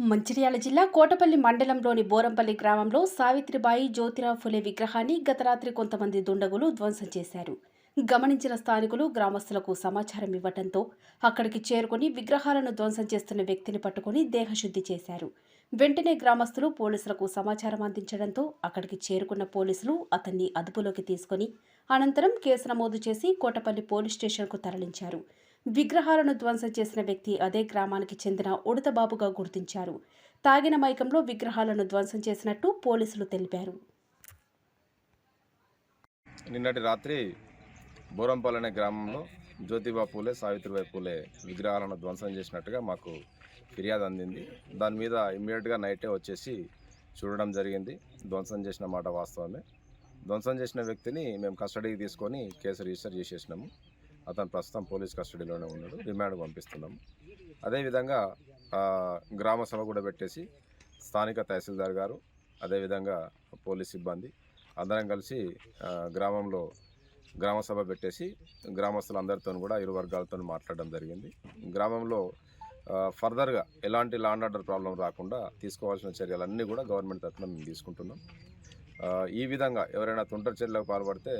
మంచిర్యాల జిల్లా కోటపల్లి మండలంలోని బోరంపల్లి గ్రామంలో సావిత్రిబాయి జ్యోతిరావు ఫులే విగ్రహాన్ని గత రాత్రి కొంతమంది దుండగులు ధ్వంసం చేశారు. గమనించిన స్థానికులు గ్రామస్తులకు సమాచారం ఇవ్వడంతో అక్కడికి చేరుకుని విగ్రహాలను ధ్వంసం చేస్తున్న వ్యక్తిని పట్టుకుని దేహశుద్ధి చేశారు. వెంటనే గ్రామస్తులు పోలీసులకు సమాచారం అందించడంతో అక్కడికి చేరుకున్న పోలీసులు అతన్ని అదుపులోకి తీసుకుని అనంతరం కేసు నమోదు చేసి కోటపల్లి పోలీస్ స్టేషన్కు తరలించారు. విగ్రహాలను ధ్వంసం చేసిన వ్యక్తి అదే గ్రామానికి చెందిన ఉడతబాబుగా గుర్తించారు. తాగిన మైకంలో విగ్రహాలను ధ్వంసం చేసినట్టు పోలీసులు తెలిపారు. నిన్నటి రాత్రి బోరంపల్లి అనే గ్రామంలో జ్యోతిబా పూలే సావిత్రిబాయి పూలే విగ్రహాలను ధ్వంసం చేసినట్టుగా మాకు ఫిర్యాదు అందింది. దాని మీద ఇమ్మీడియట్గా నైటే వచ్చేసి చూడడం జరిగింది. ధ్వంసం చేసిన మాట వాస్తవమే. ధ్వంసం చేసిన వ్యక్తిని మేము కస్టడీకి తీసుకొని కేసు రిజిస్టర్ చేసేసినాము. అతను ప్రస్తుతం పోలీస్ కస్టడీలోనే ఉన్నాడు. రిమాండ్ పంపిస్తున్నాము. అదేవిధంగా గ్రామ సభ కూడా పెట్టేసి స్థానిక తహసీల్దార్ గారు అదేవిధంగా పోలీస్ సిబ్బంది అందరం కలిసి గ్రామంలో గ్రామ సభ పెట్టేసి గ్రామస్తులందరితో కూడా ఇరు వర్గాలతో మాట్లాడడం జరిగింది. గ్రామంలో ఫర్దర్గా ఎలాంటి లాండ్ ఆర్డర్ ప్రాబ్లం రాకుండా తీసుకోవాల్సిన చర్యలన్నీ కూడా గవర్నమెంట్ తరఫున మేము తీసుకుంటున్నాం. ఈ విధంగా ఎవరైనా తుంటర్ చర్యలకు పాల్పడితే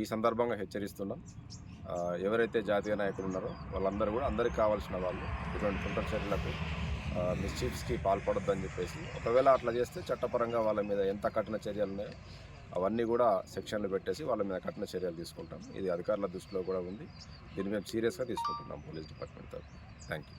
ఈ సందర్భంగా హెచ్చరిస్తున్నాం. ఎవరైతే జాతీయ నాయకులు ఉన్నారో వాళ్ళందరూ కూడా అందరికి కావాల్సిన వాళ్ళు ఇటువంటి తుంటరి చర్యలకు మిస్చీఫ్స్కి పాల్పడొద్దని చెప్పేసి ఒకవేళ అట్లా చేస్తే చట్టపరంగా వాళ్ళ మీద ఎంత కఠిన చర్యలు ఉన్నాయో అవన్నీ కూడా సెక్షన్లు పెట్టేసి వాళ్ళ మీద కఠిన చర్యలు తీసుకుంటాం. ఇది అధికారుల దృష్టిలో కూడా ఉంది. దీన్ని మేము సీరియస్గా తీసుకుంటున్నాం పోలీస్ డిపార్ట్మెంట్ తరఫు థ్యాంక్ యూ